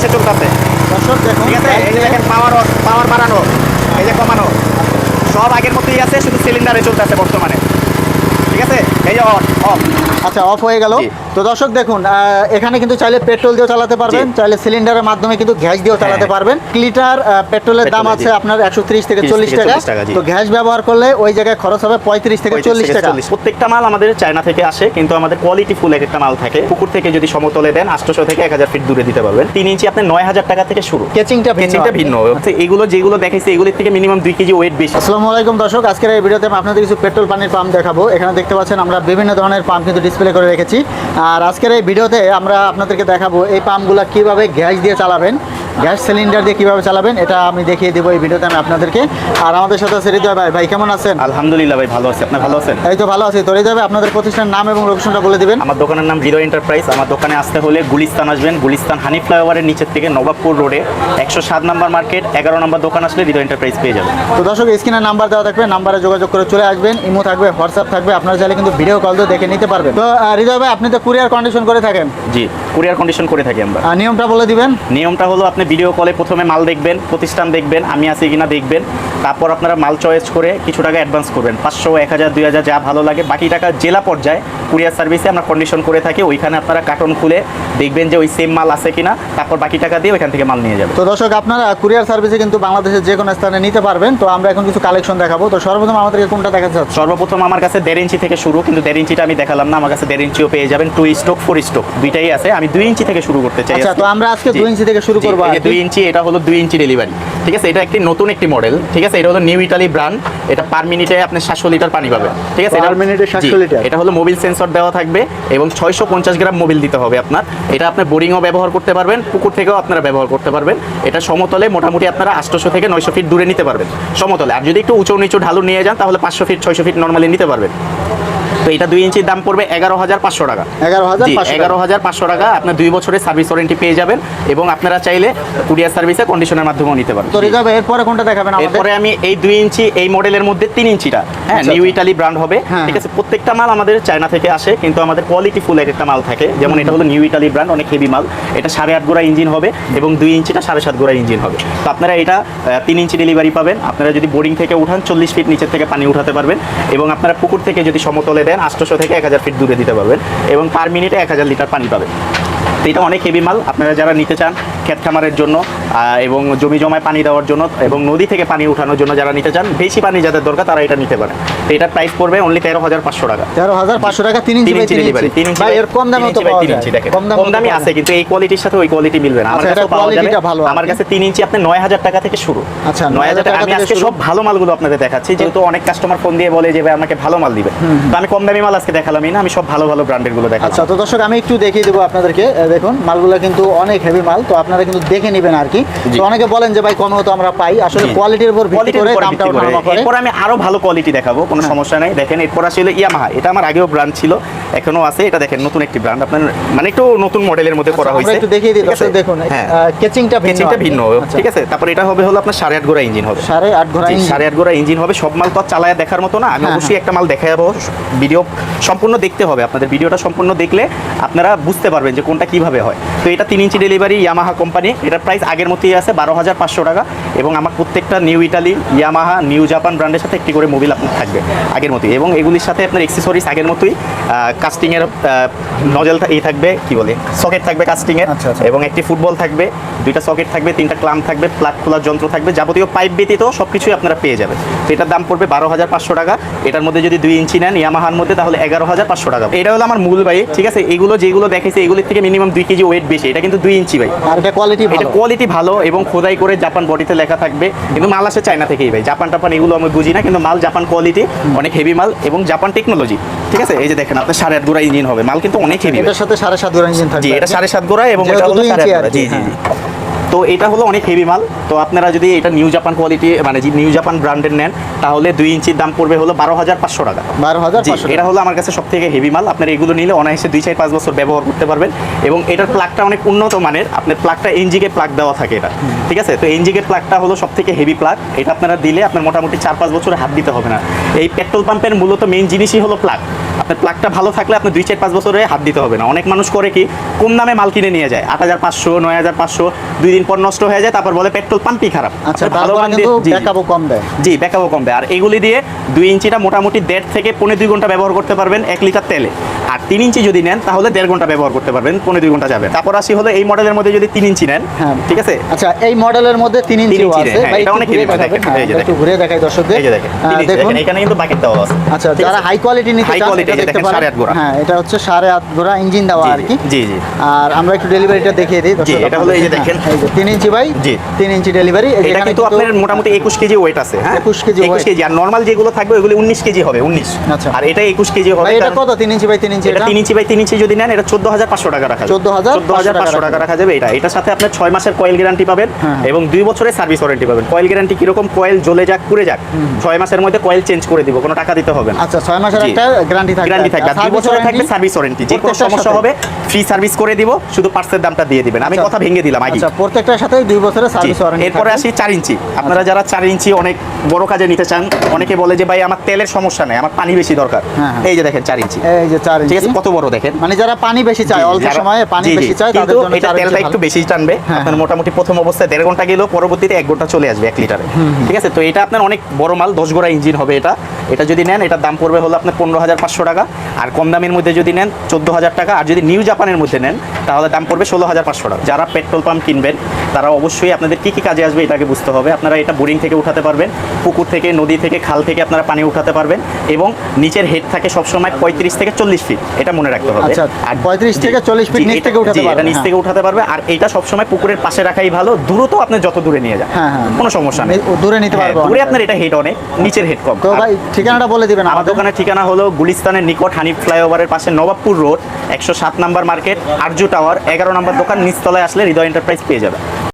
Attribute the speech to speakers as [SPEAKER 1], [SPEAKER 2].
[SPEAKER 1] অনায়াসে চলতেছে ঠিক আছে? এই যে দেখেন পাওয়ার পাওয়ার বাড়ানো এই যে কমানো। সব আগের মতোই আছে শুধু সিলিন্ডারে চলতেছে বর্তমানে। ঠিক আছে? এই যে অফ অফ
[SPEAKER 2] আচ্ছা অফ হয়ে গেল। তো দর্শক দেখুন এখানে কিন্তু চাইলে পেট্রোল দিয়েও চালাতে পারবেন চাইলে সিলিন্ডারের মাধ্যমে কিন্তু গ্যাস দিয়েও চালাতে
[SPEAKER 1] হ্যাঁ।
[SPEAKER 2] পারবেন। লিটার পেট্রোলের দাম আছে আপনার একশো ত্রিশ থেকে চল্লিশ টাকা।
[SPEAKER 1] 40 টাকা, জি।
[SPEAKER 2] তো গ্যাস ব্যবহার করলে ওই জায়গায় খরচ হবে পঁয়ত্রিশ থেকে চল্লিশ টাকা।
[SPEAKER 1] প্রত্যেকটা মাল আমাদের চায়না থেকে আসে কিন্তু আমাদের কোয়ালিটি ফুল এক একটা মাল থাকে। পুকুর থেকে যদি সমতলে দেন আটশোশো থেকে এক হাজার ফিট দূরে দিতে পারবেন। তিন ইঞ্চি আপনি নয় হাজার টাকা থেকে শুরু।
[SPEAKER 2] কেচিংটা ভিন্ন
[SPEAKER 1] কেচিংটা ভিন্ন। আচ্ছা, এগুলো যেগুলো দেখাইছে এগুলোর থেকে মিনিমাম দুই কেজি ওয়েট বেশি।
[SPEAKER 2] আসসালামু আলাইকুম দর্শক আজকের এই ভিডিওতে আমি আপনাদের কিছু পেট্রোল পানির পাম্প দেখাবো। এখানে দেখতে পাচ্ছেন আমরা বিভিন্ন ধরনের পাম্প কিন্তু ডিসপ্লে করে রেখেছি। আর আজকের এই ভিডিওতে আমরা আপনাদেরকে দেখাবো এই পাম্পগুলো কীভাবে গ্যাস দিয়ে চালাবেন। গ্যাস সিলিন্ডার দিয়ে কীভাবে চালাবেন এটা আমি দেখিয়ে দেবো এই ভিডিওতে আমি আপনাদেরকে। আর আমাদের সাথে আছে হৃদয় ভাই। ভাই কেমন আছেন?
[SPEAKER 1] আলহামদুলিল্লাহ ভাই ভালো আছে। আপনার ভালো আছেন?
[SPEAKER 2] এই তো ভালো আছি। তো হৃদয় ভাই আপনাদের প্রতিষ্ঠানের নাম এবং লোকেশনটা বলে দিবেন।
[SPEAKER 1] আমার দোকানের নাম জিরো এন্টারপ্রাইজ। আমার দোকানে আসতে হলে গুলিস্তান আসবেন। গুলিস্তান হানি ফ্লাইওভারের নিচের থেকে নবাবপুর রোডে একশো সাত নম্বর মার্কেট এগারো নম্বর দোকান আসলে জিরো এন্টারপ্রাইজ পেয়ে যাবেন।
[SPEAKER 2] তো দর্শক স্ক্রিনে নাম্বার দেওয়া থাকবে নাম্বারে যোগাযোগ করে চলে আসবেন। ইমো থাকবে হোয়াটসঅ্যাপ থাকবে আপনারা চাইলে কিন্তু ভিডিও কল দিয়ে দেখে নিতে পারবেন। তো হৃদয় ভাই আপনি তো কুরিয়ার কন্ডিশন করে থাকেন।
[SPEAKER 1] জি কুরিয়ার কন্ডিশন করে থাকি আমরা।
[SPEAKER 2] নিয়মটা বলে দিবেন।
[SPEAKER 1] নিয়মটা হলো আপনি ভিডিও কলে প্রথমে মাল দেখবেন প্রতিষ্ঠান দেখবেন আমি আছি কিনা দেখবেন তারপর আপনারা মাল চয়েস করে কিছু টাকা অ্যাডভান্স করবেন। পাঁচশো এক হাজার দুই হাজার যা ভালো লাগে। বাকি টাকা জেলা পর্যায়ে কুরিয়ার সার্ভিসে আমরা কন্ডিশন করে থাকি ওইখানে আপনারা কার্টন খুলে দেখবেন যে ওই সেম মাল আছে কিনা তারপর বাকি টাকা দিয়ে ওইখান থেকে মাল নিয়ে যাবেন।
[SPEAKER 2] তো দর্শক আপনারা কুরিয়ার সার্ভিসে কিন্তু বাংলাদেশের যে কোনো স্থানে নিতে পারবেন। তো আমরা এখন কিছু কালেকশন দেখাবো। তো সর্বপ্রথম আমাদেরকে কোনটা দেখা যাচ্ছে
[SPEAKER 1] সর্বপ্রথম আমার কাছে দেড় ইঞ্চি থেকে শুরু কিন্তু দেড় ইঞ্চিটা আমি দেখালাম না। আমার কাছে দেড় ইঞ্চিও পেয়ে যাবেন। টু স্টোক ফোর স্টোক দুইটাই আছে। আমি দুই ইঞ্চি থেকে শুরু করতে চাই
[SPEAKER 2] আচ্ছা তো আমরা আজকে দুই ইঞ্চি থেকে শুরু করব।
[SPEAKER 1] এই যে দুই ইঞ্চি এটা হলো দুই ইঞ্চি ডেলিভারি ঠিক আছে? এটা একটি নতুন একটি মডেল ঠিক আছে? এটা হলো নিউ ইটালি ব্র্যান্ড এটা পার মিনিটে আপনি সাতশো লিটার পানি পাবেন। ঠিক আছে?
[SPEAKER 2] এ 700
[SPEAKER 1] জি,
[SPEAKER 2] লিটার।
[SPEAKER 1] এটা হলো মোবিল সেন্সর দেওয়া থাকবে এবং ছয়শো পঞ্চাশ গ্রাম মোবিল দিতে হবে আপনার। এটা আপনি বোরিংও ব্যবহার করতে পারবেন পুকুর থেকেও আপনারা ব্যবহার করতে পারবেন। এটা সমতলে মোটামুটি আপনারা আটশোশো থেকে নয়শো ফিট দূরে নিতে পারবেন। সমতলে। আর যদি একটু উঁচু নিচু ঢালু নিয়ে যান তাহলে পাঁচশো ফিট ছয়শো ফিট নর্মালি নিতে পারবেন। তো এটা দুই ইঞ্চির দাম পড়বে এগারো হাজার পাঁচশো টাকা।
[SPEAKER 2] এগারো হাজার
[SPEAKER 1] এগারো হাজার পাঁচশো টাকা আপনার দুই বছরের সার্ভিস ওয়ারেন্টি পেয়ে যাবেন এবং আপনারা চাইলে কুরিয়ার সার্ভিসে কন্ডিশনের মাধ্যমেও নিতে
[SPEAKER 2] তো হৃদয় এরপরে কোনটা দেখাবেন
[SPEAKER 1] এরপরে আমি এই দুই ইঞ্চি এই মডেলের মধ্যে তিন ইঞ্চিটা হ্যাঁ নিউ। ইটালি ব্র্যান্ড হবে।
[SPEAKER 2] হ্যাঁ,
[SPEAKER 1] ঠিক আছে প্রত্যেকটা মাল আমাদের চায়না থেকে আসে কিন্তু আমাদের কোয়ালিটি ফুল এক একটা মাল থাকে। যেমন এটা হলো নিউ ইটালি ব্র্যান্ড অনেক হেভি মাল। এটা সাড়ে আট গোড়া ইঞ্জিন হবে এবং দুই ইঞ্চিটা সাড়ে সাত গোড়া ইঞ্জিন হবে। তো আপনারা এটা তিন ইঞ্চি ডেলিভারি পাবেন। আপনারা যদি বোরিং থেকে উঠান চল্লিশ ফিট নিচের থেকে পানি উঠাতে পারবেন। এবং আপনারা পুকুর থেকে যদি সমতলে দেন আটশোশো থেকে এক হাজার ফিট দূরে দিতে পারবেন এবং পার মিনিটে এক হাজার লিটার পানি পাবেন। তো এটা অনেক হেভি মাল। আপনারা যারা নিতে চান ক্ষেত খামারের জন্য এবং জমি জমায় পানি দেওয়ার জন্য এবং নদী থেকে পানি উঠানোর জন্য যারা নিতে চান বেশি পানি যাদের দরকার তারা এটা নিতে পারে তো এটার প্রাইস পড়বে অনলি তেরো হাজার পাঁচশো টাকা।
[SPEAKER 2] তেরো হাজার পাঁচশো টাকা তিন ইঞ্চি
[SPEAKER 1] তিন ইঞ্চি
[SPEAKER 2] তিন ইঞ্চি এর কম দামে তো পাওয়া যায়। কম দামে
[SPEAKER 1] কম দামি আছে কিন্তু এই কোয়ালিটির সাথে ওই কোয়ালিটি মিলবে না। আমার
[SPEAKER 2] আচ্ছা,
[SPEAKER 1] কাছে পাওয়া যাবে।
[SPEAKER 2] ভালো।
[SPEAKER 1] আমার কাছে তিন ইঞ্চি আপনি নয় হাজার টাকা থেকে শুরু।
[SPEAKER 2] আচ্ছা,
[SPEAKER 1] নয় হাজার টাকা আমি আজকে সব ভালো মালগুলো আপনাদের দেখাচ্ছি। যেহেতু অনেক কাস্টমার ফোন দিয়ে বলে যে ভাই আমাকে ভালো মাল দিবে তো আমি কম দামি মাল আজকে দেখালামই না আমি সব ভালো ভালো ব্র্যান্ডেরগুলো দেখালাম।
[SPEAKER 2] আচ্ছা তো দর্শক আমি একটু দেখিয়ে দেবো আপনাদেরকে। দেখুন মালগুলো কিন্তু অনেক হেভি মাল তো আপনারা কিন্তু দেখে নেবেন আর কি। তো অনেকে বলেন যে ভাই কমেও তো আমরা পাই। আসলে কোয়ালিটির উপর ভিত্তি করে দামটা
[SPEAKER 1] করে। এরপর আমি আরও ভালো কোয়ালিটি দেখাবো কোনো সমস্যা নাই। দেখেন এরপর আসলে ইয়ামাহা এটা আমার আগেও ব্র্যান্ড ছিল। এখনও আছে এটা দেখেন নতুন একটি ব্র্যান্ড আপনার মানে একটু নতুন মডেলের মধ্যে করা
[SPEAKER 2] আচ্ছা,
[SPEAKER 1] হয়েছে।
[SPEAKER 2] একটু দেখিয়ে দিই দর্শক দেখুন
[SPEAKER 1] হ্যাঁ।
[SPEAKER 2] কেচিংটা ভিন্ন
[SPEAKER 1] কেচিংটা ভিন্ন।
[SPEAKER 2] আচ্ছা।
[SPEAKER 1] ঠিক আছে? তারপর এটা হবে হলো আপনার সাড়ে আট গোড়া ইঞ্জিন হবে।
[SPEAKER 2] সাড়ে আট ইঞ্জিন।
[SPEAKER 1] সাড়ে আট গোড়া ইঞ্জিন হবে। সব মাল তো আর চালায় দেখার মতো না। আমি
[SPEAKER 2] হ্যাঁ,
[SPEAKER 1] অবশ্যই একটা মাল দেখাবো। ভিডিও সম্পূর্ণ দেখতে হবে। আপনাদের ভিডিওটা সম্পূর্ণ দেখলে আপনারা বুঝতে পারবেন যে কোনটা কীভাবে হয়। তো এটা তিন ইঞ্চি ডেলিভারি ইয়ামাহা কোম্পানি এটার প্রাইস আগের মতোই আছে বারো হাজার পাঁচশো টাকা। এবং আমার প্রত্যেকটা New Italy Yamaha New Japan ব্র্যান্ডের সাথে একটি করে মোবিল আপনার থাকবে আগের মতোই। এবং এগুলির সাথে আপনার এক্সেসরিজ আগের মতোই কাস্টিংয়ের নজেল এই থাকবে কি বলে সকেট থাকবে কাস্টিংয়ের
[SPEAKER 2] আচ্ছা, আচ্ছা।
[SPEAKER 1] এবং একটি ফুটবল থাকবে দুইটা সকেট থাকবে তিনটা ক্লাম থাকবে প্লাগ খোলার যন্ত্র থাকবে যাবতীয় পাইপ ব্যতীত সব কিছুই আপনারা পেয়ে যাবেন। তো এটার দাম পড়বে বারো হাজার পাঁচশো টাকা। এটার মধ্যে যদি দুই ইঞ্চি নেন ইয়ামাহার মধ্যে তাহলে এগারো হাজার পাঁচশো টাকা। এটা হলো আমার মূল ভাই ঠিক আছে? এগুলো যেগুলো দেখেছে এগুলোর থেকে মিনিমাম দুই কেজি ওয়েট বেশি। এটা কিন্তু দুই ইঞ্চি ভাই।
[SPEAKER 2] আর এটা কোয়ালিটি
[SPEAKER 1] এটা কোয়ালিটি ভালো এবং খোদাই করে জাপান বডিতে লেখা থাকবে। কিন্তু মাল আসে চায়না থেকেই ভাই। জাপান টাপান এগুলো আমি বুঝি না কিন্তু মাল জাপান কোয়ালিটি অনেক হেভি মাল এবং জাপান টেকনোলজি ঠিক আছে? এই যে দেখেন আপনার সাড়ে আট গোড়া ইঞ্জিন হবে। মাল কিন্তু অনেক হেভি
[SPEAKER 2] এটার সাথে সাড়ে সাত ঘোড়া ইঞ্জিন থাকবে।
[SPEAKER 1] এটা সাড়ে সাত গোড়া এবং এটা হলো সাড়ে আট গোড়া। জি জি জি। তো এটা হলো অনেক হেভি মাল। তো আপনারা যদি এটা নিউ জাপান কোয়ালিটি মানে নিউ জাপান ব্র্যান্ডের নেন তাহলে দুই ইঞ্চির দাম পড়বে হলো বারো হাজার পাঁচশো টাকা।
[SPEAKER 2] বারো হাজার
[SPEAKER 1] এটা হলো আমার কাছে সব থেকে হেভি মাল। আপনার এগুলো নিলে অনায়াসে দুই চার পাঁচ বছর ব্যবহার করতে পারবেন। এবং এটার প্লাগটা অনেক উন্নত মানের। আপনার প্লাগটা এনজিকে প্লাগ দেওয়া থাকে এটা। ঠিক আছে? তো এনজিকে প্লাগটা হলো সব থেকে হেভি প্লাগ এটা আপনারা দিলে আপনার মোটামুটি চার পাঁচ বছরে হাত দিতে হবে না। এই পেট্রোল পাম্পের মূলত মেইন জিনিসই হলো প্লাগ আপনার প্লাগটা ভালো থাকলে আপনি দুই চার পাঁচ বছরে হাত দিতে হবে না। অনেক মানুষ করে কি কম দামে মাল কিনে নিয়ে যায়। আট হাজার পাঁচশো নয় হাজার পাঁচশো দুই দিন পর নষ্ট হয়ে যায় তারপর বলে পেট্রোল পাম্পই খারাপ।
[SPEAKER 2] আচ্ছা
[SPEAKER 1] আপনি ভালো মান
[SPEAKER 2] কিন্তু
[SPEAKER 1] দিয়ে- জি।
[SPEAKER 2] ব্যাকআপও কম দেয়।
[SPEAKER 1] ব্যাকআপও আর এগুলি দিয়ে দুই ইঞ্চিটা মোটামুটি দেড় থেকে পনেরো দুই ঘণ্টা ব্যবহার করতে পারবেন এক লিটার তেলে। আর তিন ইঞ্চি যদি নেন তাহলে দেড় ঘণ্টা ব্যবহার করতে পারবেন পনেরো দুই ঘণ্টা যাবে। তারপর আসি হলো এই মডেলের মধ্যে যদি তিন ইঞ্চি নেন
[SPEAKER 2] হ্যাঁ।
[SPEAKER 1] ঠিক আছে?
[SPEAKER 2] আচ্ছা এই মডেলের মধ্যে তিন ইঞ্চি আছে
[SPEAKER 1] হ্যাঁ, এটা অনেক
[SPEAKER 2] একটু। ঘুরিয়ে দেখাই দর্শকদের।
[SPEAKER 1] এই যে দেখেন এখানে কিন্তু বাকেট দেওয়া আছে।
[SPEAKER 2] আচ্ছা যারা হাই কোয়ালিটি নিতে চান এটা দেখতে পারেন
[SPEAKER 1] সাড়ে আট গোড়া।
[SPEAKER 2] হ্যাঁ এটা হচ্ছে সাড়ে আট গোড়া ইঞ্জিন দেওয়া আর কি
[SPEAKER 1] জি জি।
[SPEAKER 2] আর আমরা একটু ডেলিভারিটা দেখিয়ে দিই দর্শক
[SPEAKER 1] এটা হলো এই যে দেখেন।
[SPEAKER 2] হ্যাঁ, এই যে তিন ইঞ্চি বাই
[SPEAKER 1] জি।
[SPEAKER 2] তিন ইঞ্চি ডেলিভারি
[SPEAKER 1] এটা কিন্তু আপনার মোটামুটি একুশ কেজি ওয়েট আছে হ্যাঁ?
[SPEAKER 2] 21 কেজি
[SPEAKER 1] একুশ কেজি আর নর্মাল যেগুলো থাকবে ওগুলো উনিশ কেজি হবে উনিশ।
[SPEAKER 2] আচ্ছা।
[SPEAKER 1] আর এটা একুশ কেজি হবে
[SPEAKER 2] এটা কত? তিন ইঞ্চি বাই তিন ইঞ্চি
[SPEAKER 1] এটা
[SPEAKER 2] এটা?
[SPEAKER 1] তিন ইঞ্চি বাই তিন ইঞ্চি যদি নেন এটা চোদ্দ হাজার পাঁচশো টাকা রাখা
[SPEAKER 2] 14,500
[SPEAKER 1] চোদ্দ হাজার পাঁচশো
[SPEAKER 2] টাকা
[SPEAKER 1] রাখা যাবে। এটা এটার সাথে আপনার ছয় মাসের কয়েল গ্যারান্টি পাবেন
[SPEAKER 2] হ্যাঁ।
[SPEAKER 1] এবং দুই বছরের সার্ভিস ওয়ারেন্টি পাবেন। কয়েল গ্যারান্টি কীরকম? কয়েল জ্বলে যাক পুড়ে যাক। ছয় মাসের মধ্যে কয়েল চেঞ্জ করে দিব কোনো টাকা দিতে হবে না।
[SPEAKER 2] আচ্ছা ছয় মাসের একটা গ্যারান্টি থাকবে।
[SPEAKER 1] গ্যারান্টি থাকবে। দুই বছরে থাকবে? সার্ভিস ওয়ারেন্টি যে কোনো সমস্যা হবে ফ্রি সার্ভিস করে দিব শুধু পার্সের দামটা দিয়ে দিবেন। আমি
[SPEAKER 2] আচ্ছা।
[SPEAKER 1] কথা ভেঙে দিলাম আগে।
[SPEAKER 2] আচ্ছা প্রত্যেকটার সাথে দুই বছরের সার্ভিস ওয়ারেন্টি
[SPEAKER 1] এরপরে আসি চার ইঞ্চি। আপনারা যারা চার ইঞ্চি অনেক বড় কাজে নিতে চান অনেকে বলে যে ভাই আমার তেলের সমস্যা নেই আমার পানি বেশি দরকার।
[SPEAKER 2] হ্যাঁ, হ্যাঁ।
[SPEAKER 1] এই যে দেখেন চার ইঞ্চি।
[SPEAKER 2] এই যে চার
[SPEAKER 1] ঠিক আছে? কত বড় দেখেন?
[SPEAKER 2] মানে যারা পানি বেশি চায় অল্প সময়ে পানি। বেশি চায় তাদের জন্য
[SPEAKER 1] এটা তেলটা একটু বেশি টানবে।
[SPEAKER 2] হ্যাঁ,
[SPEAKER 1] আপনার মোটামুটি প্রথম অবস্থায় দেড় ঘণ্টা গেলেও পরবর্তীতে এক ঘণ্টা চলে আসবে এক লিটারে। ঠিক আছে? তো এটা আপনার অনেক বড় মাল দশ গোড়া ইঞ্জিন হবে এটা। এটা যদি নেন এটার দাম পড়বে হলো আপনার পনেরো হাজার পাঁচশো টাকা। আর কম দামের মধ্যে যদি নেন চোদ্দ হাজার টাকা। আর যদি নিউ জাপানের মধ্যে নেন তাহলে দাম পড়বে ষোলো হাজার পাঁচশো টাকা। যারা পেট্রোল পাম্প কিনবেন তারা অবশ্যই আপনাদের কী কী কাজে আসবে এটাকে বুঝতে হবে। আপনারা এটা বোরিং থেকে উঠাতে পারবেন পুকুর থেকে নদী থেকে খাল থেকে আপনারা পানি উঠাতে পারবেন এবং নিচের হেড থাকে সবসময় পঁয়ত্রিশ থেকে চল্লিশ ফিট এটা মনে রাখতে হবে।
[SPEAKER 2] আচ্ছা,
[SPEAKER 1] আর পঁয়ত্রিশ
[SPEAKER 2] থেকে 40 ফিট নিচ থেকে উঠাতে
[SPEAKER 1] এটা নিচ
[SPEAKER 2] হ্যাঁ।
[SPEAKER 1] থেকে উঠাতে পারবে আর এটা সবসময় পুকুরের পাশে রাখাই ভালো দূরত আপনি যত দূরে নিয়ে যান
[SPEAKER 2] হ্যাঁ, হ্যাঁ।
[SPEAKER 1] কোনো সমস্যা নেই।
[SPEAKER 2] দূরে নিতে
[SPEAKER 1] হ্যাঁ,
[SPEAKER 2] পারবে
[SPEAKER 1] দূরে আপনার এটা হেড অনেক নিচের হেড কম।
[SPEAKER 2] তো ভাই ঠিকানাটা বলে দিবেন
[SPEAKER 1] আমার দোকানের ঠিকানা হলো গুলিস্তানের নিকট হানিফ ফ্লাইওভারের পাশে নবাবপুর রোড একশো সাত নাম্বার মার্কেট আরজু টাওয়ার এগারো নাম্বার দোকান নিচতলায় আসলে হৃদয় এন্টারপ্রাইজ পেয়ে যাবে